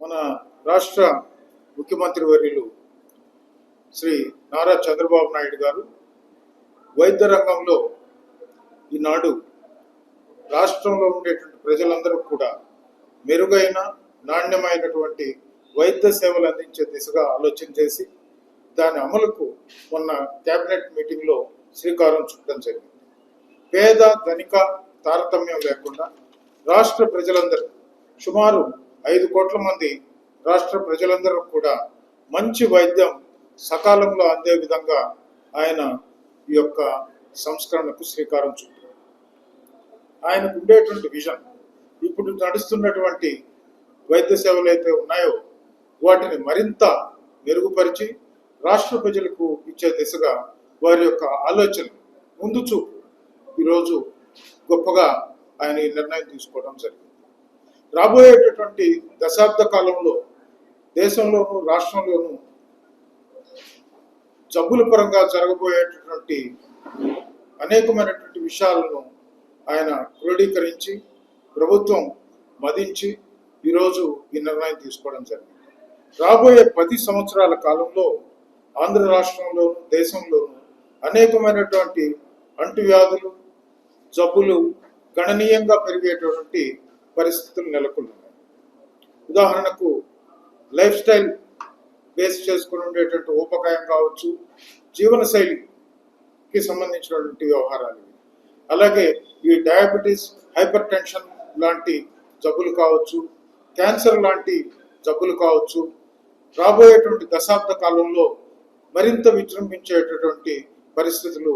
మన రాష్ట్ర ముఖ్యమంత్రి వర్యులు శ్రీ నారా చంద్రబాబు నాయుడు గారు వైద్య రంగంలో ఈనాడు రాష్ట్రంలో ఉండేటువంటి ప్రజలందరూ కూడా మెరుగైన నాణ్యమైనటువంటి వైద్య సేవలు అందించే దిశగా ఆలోచన చేసి దాని అమలుకు మొన్న కేబినెట్ మీటింగ్లో శ్రీకారం చుట్టడం జరిగింది. పేద ధనిక తారతమ్యం లేకుండా రాష్ట్ర ప్రజలందరూ సుమారు ఐదు కోట్ల మంది రాష్ట్ర ప్రజలందరూ కూడా మంచి వైద్యం సకాలంలో అందే విధంగా ఆయన ఈ యొక్క సంస్కరణకు శ్రీకారం చుట్టారు. ఆయనకు ఉండేటువంటి విజన్ ఇప్పుడు నడుస్తున్నటువంటి వైద్య సేవలు అయితే ఉన్నాయో వాటిని మరింత మెరుగుపరిచి రాష్ట్ర ప్రజలకు ఇచ్చే దిశగా వారి యొక్క ఆలోచన ముందు చూపు. ఈరోజు గొప్పగా ఆయన ఈ నిర్ణయం తీసుకోవడం జరిగింది. రాబోయేటటువంటి దశాబ్ద కాలంలో దేశంలోనూ రాష్ట్రంలోనూ జబ్బుల పరంగా జరగబోయేటటువంటి అనేకమైనటువంటి విషయాలను ఆయన క్రోడీకరించి ప్రభుత్వం మదించి ఈరోజు ఈ నిర్ణయం తీసుకోవడం జరిగింది. రాబోయే పది సంవత్సరాల కాలంలో ఆంధ్ర రాష్ట్రంలోను దేశంలోను అనేకమైనటువంటి అంటువ్యాధులు జబ్బులు గణనీయంగా పెరిగేటటువంటి పరిస్థితులు నెలకొన్నాయి. ఉదాహరణకు లైఫ్ స్టైల్ బేస్ చేసుకుని ఉండేటువంటి ఉపకాయం కావచ్చు జీవనశైలికి సంబంధించినటువంటి వ్యవహారాలు అలాగే ఈ డయాబెటీస్ హైపర్ టెన్షన్ లాంటి జబ్బులు కావచ్చు క్యాన్సర్ లాంటి జబ్బులు కావచ్చు రాబోయేటువంటి దశాబ్ద కాలంలో మరింత విజృంభించేటటువంటి పరిస్థితులు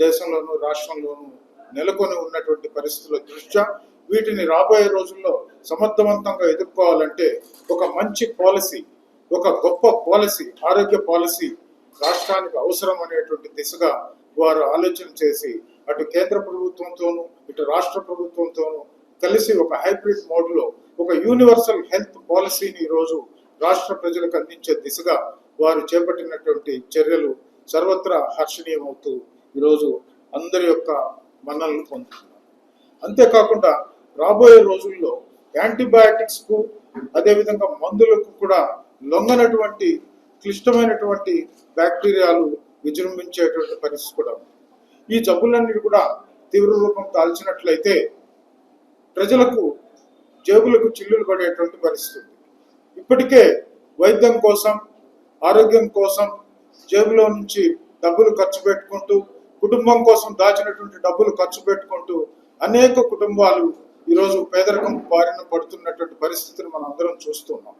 దేశంలోనూ రాష్ట్రంలోనూ నెలకొని ఉన్నటువంటి పరిస్థితుల దృష్ట్యా వీటిని రాబోయే రోజుల్లో సమర్థవంతంగా ఎదుర్కోవాలంటే ఒక మంచి పాలసీ ఒక గొప్ప పాలసీ ఆరోగ్య పాలసీ రాష్ట్రానికి అవసరం అనేటువంటి దిశగా వారు ఆలోచన చేసి అటు కేంద్ర ప్రభుత్వంతోనూ ఇటు రాష్ట్ర ప్రభుత్వంతోనూ కలిసి ఒక హైబ్రిడ్ మోడ్లో ఒక యూనివర్సల్ హెల్త్ పాలసీని ఈరోజు రాష్ట్ర ప్రజలకు అందించే దిశగా వారు చేపట్టినటువంటి చర్యలు సర్వత్రా హర్షణీయమవుతూ ఈరోజు అందరి యొక్క మన్ననలు పొందుతున్నారు. అంతేకాకుండా రాబోయే రోజుల్లో యాంటీబయాటిక్స్కు అదేవిధంగా మందులకు కూడా లొంగనటువంటి క్లిష్టమైనటువంటి బ్యాక్టీరియాలు విజృంభించేటువంటి పరిస్థితి కూడా ఉంది. ఈ జబ్బులన్నీ కూడా తీవ్ర రూపం దాల్చినట్లయితే ప్రజలకు జేబులకు చిల్లులు పడేటువంటి పరిస్థితి ఇప్పటికే వైద్యం కోసం ఆరోగ్యం కోసం జేబులో నుంచి డబ్బులు ఖర్చు పెట్టుకుంటూ కుటుంబం కోసం దాచినటువంటి డబ్బులు ఖర్చు పెట్టుకుంటూ అనేక కుటుంబాలు ఈరోజు పేదరికం బారిన పడుతున్నటువంటి పరిస్థితిని మనం అందరం చూస్తున్నాం.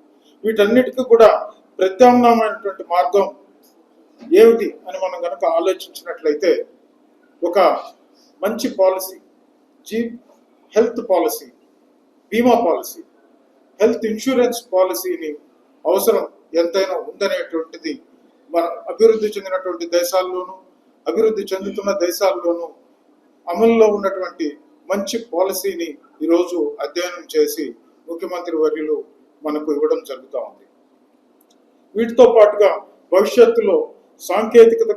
వీటన్నిటికీ కూడా ప్రత్యామ్నాయమైనటువంటి మార్గం ఏమిటి అని మనం కనుక ఆలోచించినట్లయితే ఒక మంచి పాలసీ జీ హెల్త్ పాలసీ బీమా పాలసీ హెల్త్ ఇన్సూరెన్స్ పాలసీని అవసరం ఎంతైనా ఉందనేటువంటిది మన అభివృద్ధి చెందినటువంటి దేశాల్లోనూ అభివృద్ధి చెందుతున్న దేశాల్లోనూ అమల్లో ఉన్నటువంటి మంచి పాలసీని ఈరోజు అధ్యయనం చేసి ముఖ్యమంత్రి వర్యులు మనకు ఇవ్వడం జరుగుతూ ఉంది. వీటితో పాటుగా భవిష్యత్తులో సాంకేతికత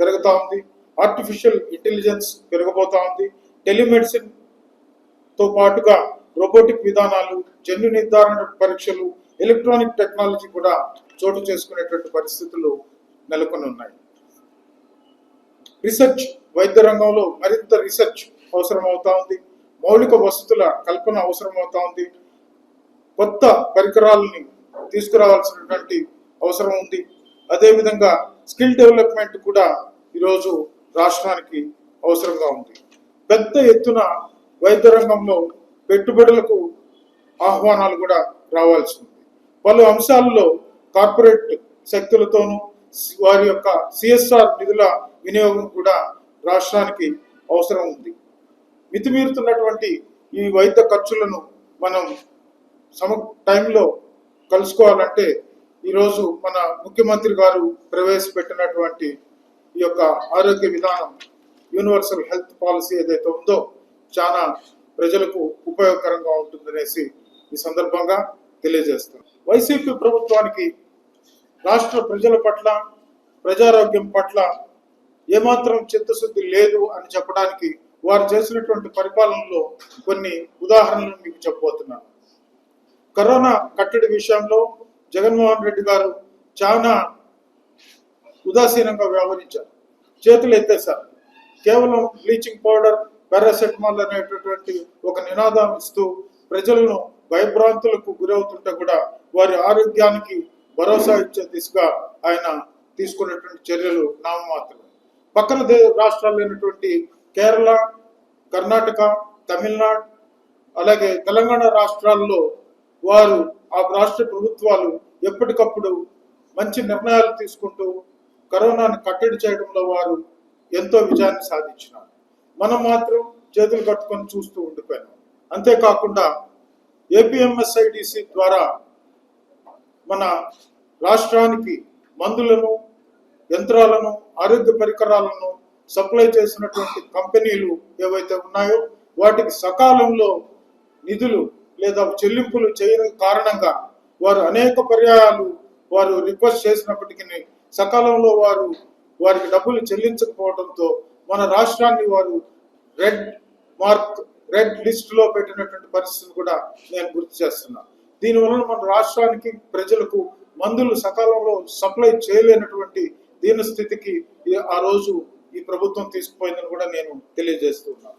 పెరుగుతూ ఉంది. ఆర్టిఫిషియల్ ఇంటెలిజెన్స్ పెరగబోతూ ఉంది. టెలిమెడిసిన్తో పాటుగా రోబోటిక్ విధానాలు జన్యు నిర్ధారణ పరీక్షలు ఎలక్ట్రానిక్ టెక్నాలజీ కూడా చోటు చేసుకునేటువంటి పరిస్థితులు నెలకొని ఉన్నాయి రీసెర్చ్ వైద్య రంగంలో మరింత రీసెర్చ్ అవసరం అవుతా ఉంది మౌలిక వసతుల కల్పన అవసరమవుతా ఉంది కొత్త పరికరాలని తీసుకురావాల్సినటువంటి అవసరం ఉంది. అదేవిధంగా స్కిల్ డెవలప్మెంట్ కూడా ఈరోజు రాష్ట్రానికి అవసరంగా ఉంది. పెద్ద ఎత్తున వైద్య రంగంలో పెట్టుబడులకు ఆహ్వానాలు కూడా రావాల్సి ఉంది. పలు అంశాల్లో కార్పొరేట్ శక్తులతోనూ వారి యొక్క సిఎస్ఆర్ నిధుల వినియోగం కూడా రాష్ట్రానికి అవసరం ఉంది. మితిమీరుతున్నటువంటి ఈ వైద్య ఖర్చులను మనం సమ టైంలో కలుసుకోవాలంటే ఈరోజు మన ముఖ్యమంత్రి గారు ప్రవేశపెట్టినటువంటి ఈ యొక్క ఆరోగ్య విధానం యూనివర్సల్ హెల్త్ పాలసీ ఏదైతే ఉందో చాలా ప్రజలకు ఉపయోగకరంగా ఉంటుందనేసి ఈ సందర్భంగా తెలియజేస్తాం వైసీపీ ప్రభుత్వానికి రాష్ట్ర ప్రజల పట్ల ప్రజారోగ్యం పట్ల ఏమాత్రం చిత్తశుద్ధి లేదు అని చెప్పడానికి వారు చేసినటువంటి పరిపాలనలో కొన్ని ఉదాహరణలు మీకు చెప్పబోతున్నాను. కరోనా కట్టడి విషయంలో జగన్మోహన్ రెడ్డి గారు చాలా ఉదాసీనంగా వ్యవహరించారు. చేతులు ఎత్తేశారు. కేవలం బ్లీచింగ్ పౌడర్ పారాసెటమాల్ అనేటటువంటి ఒక నినాదం ఇస్తూ ప్రజలను భయభ్రాంతులకు గురవుతుంటే కూడా వారి ఆరోగ్యానికి భరోసా ఇచ్చే దిశగా ఆయన తీసుకున్నటువంటి చర్యలు నామమాత్రమే. పక్కన దే రాష్ట్రాలు అయినటువంటి కేరళ కర్ణాటక తమిళనాడు అలాగే తెలంగాణ రాష్ట్రాల్లో వారు ఆ రాష్ట్ర ప్రభుత్వాలు ఎప్పటికప్పుడు మంచి నిర్ణయాలు తీసుకుంటూ కరోనాను కట్టడి చేయడంలో వారు ఎంతో విజయాన్ని సాధించినారు. మనం మాత్రం చేతులు కట్టుకొని చూస్తూ ఉండిపోయాం అంతేకాకుండా ఏపీఎంఎస్ఐడిసి ద్వారా మన రాష్ట్రానికి మందులను యంత్రాలను ఆరోగ్య పరికరాలను సప్లై చేసినటువంటి కంపెనీలు ఏవైతే ఉన్నాయో వాటికి సకాలంలో నిధులు లేదా చెల్లింపులు చేయని కారణంగా వారు అనేక పర్యాయాలు వారు రిక్వెస్ట్ చేసినప్పటికీ సకాలంలో వారు వారికి డబ్బులు చెల్లించకపోవడంతో మన రాష్ట్రాన్ని వారు రెడ్ మార్క్ రెడ్ లిస్ట్లో పెట్టినటువంటి పరిస్థితిని కూడా నేను గుర్తు చేస్తున్నా. దీనివలన మన రాష్ట్రానికి ప్రజలకు మందులు సకాలంలో సప్లై చేయలేనటువంటి దీని స్థితికి ఆ రోజు ఈ ప్రభుత్వం తీసుకుపోయిందని కూడా నేను తెలియజేస్తున్నాను